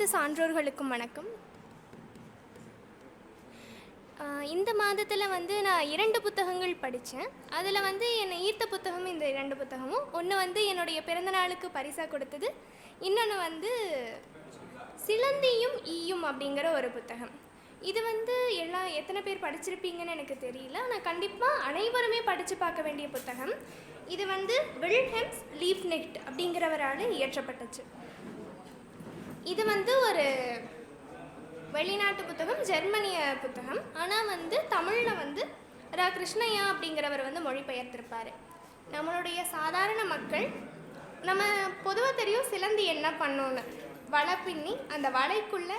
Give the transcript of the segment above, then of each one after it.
அனைத்து சான்றோர்களுக்கும் வணக்கம். இந்த மாதத்தில் வந்து நான் இரண்டு புத்தகங்கள் படித்தேன் அதில் வந்து என்னை ஈர்த்த புத்தகம் இந்த இரண்டு புத்தகமும். ஒன்று வந்து என்னுடைய பிறந்தநாளுக்கு பரிசாக கொடுத்தது. இன்னொன்று வந்து சிலந்தியும் ஈயும் அப்படிங்கிற ஒரு புத்தகம். இது வந்து எல்லா எத்தனை பேர் படிச்சிருப்பீங்கன்னு எனக்கு தெரியல. ஆனால் கண்டிப்பாக அனைவருமே படித்து பார்க்க வேண்டிய புத்தகம். இது வந்து வில்ஹெம்ஸ் லீஃப்நெக்ட் அப்படிங்கிறவரால் இயற்றப்பட்டுச்சு. இது வந்து ஒரு வெளிநாட்டு புத்தகம் ஜெர்மனிய புத்தகம். ஆனால் வந்து தமிழில் வந்து ரா கிருஷ்ணய்யா அப்படிங்கிறவர் வந்து மொழிபெயர்த்திருப்பார். நம்மளுடைய சாதாரண மக்கள் நம்ம பொதுவாக தெரியும் சிலந்தி என்ன பண்ணோன்னு வலை பின்னி அந்த வலைக்குள்ளே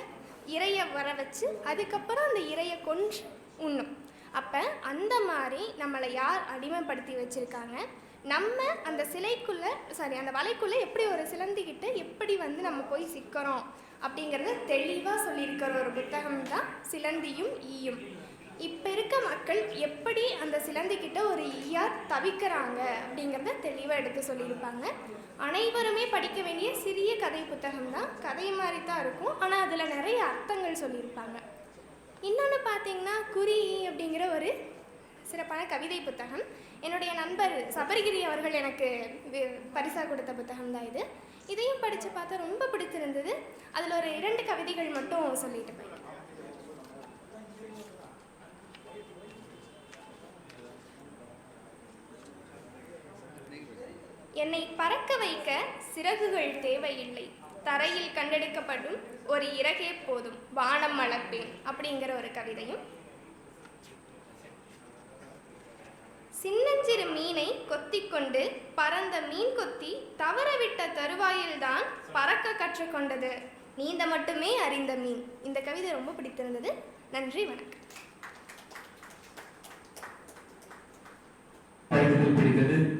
இரையை வர வச்சு அதுக்கப்புறம் அந்த இரையை கொன்று உண்ணும். அப்போ அந்த மாதிரி நம்மளை யார் அடிமைப்படுத்தி வச்சுருக்காங்க? நம்ம அந்த சிலைக்குள்ளே சாரி அந்த வலைக்குள்ளே எப்படி ஒரு சிலந்திக்கிட்டு எப்படி வந்து நம்ம போய் சிக்கிறோம் அப்படிங்கிறத தெளிவாக சொல்லியிருக்கிற ஒரு புத்தகம் தான் சிலந்தியும் ஈயும். இப்போ இருக்க மக்கள் எப்படி அந்த சிலந்திக்கிட்ட ஒரு ஈயா தவிக்கிறாங்க அப்படிங்கிறத தெளிவாக எடுத்து சொல்லியிருப்பாங்க. அனைவருமே படிக்க வேண்டிய சிறிய கதை புத்தகம் தான். கதை மாதிரி தான் இருக்கும். ஆனால் அதில் நிறைய அர்த்தங்கள் சொல்லியிருப்பாங்க. இன்னொன்று பார்த்தீங்கன்னா குறி அப்படிங்கிற ஒரு சிறப்பான கவிதை புத்தகம். என்னுடைய நண்பர் சபரிகிரி அவர்கள் எனக்கு வி- கொடுத்த புத்தகம் தான் இது. இதையும் படித்து பார்த்தா ரொம்ப பிடிச்சிருந்தது அதில் ஒரு இரண்டு கவிதைகள் மட்டும் சொல்லிட்டு போயிருக்கேன் என்னை பறக்க வைக்க சிறகுகள் தேவையில்லை. தரையில் கண்டெடுக்கப்படும் ஒரு இறகே போதும். வானம் அளப்பேன் அப்படிங்கிற ஒரு கவிதையும் சின்னஞ்சிறு மீனை கொத்திக்கொண்டு பறந்த மீன் கொத்தி தவறவிட்ட தருவாயில்தான் பறக்க கற்றுக்கொண்டது. நீந்த மட்டுமே அறிந்த மீன். இந்த கவிதை ரொம்ப பிடித்திருந்தது. நன்றி வணக்கம். பிடித்தது.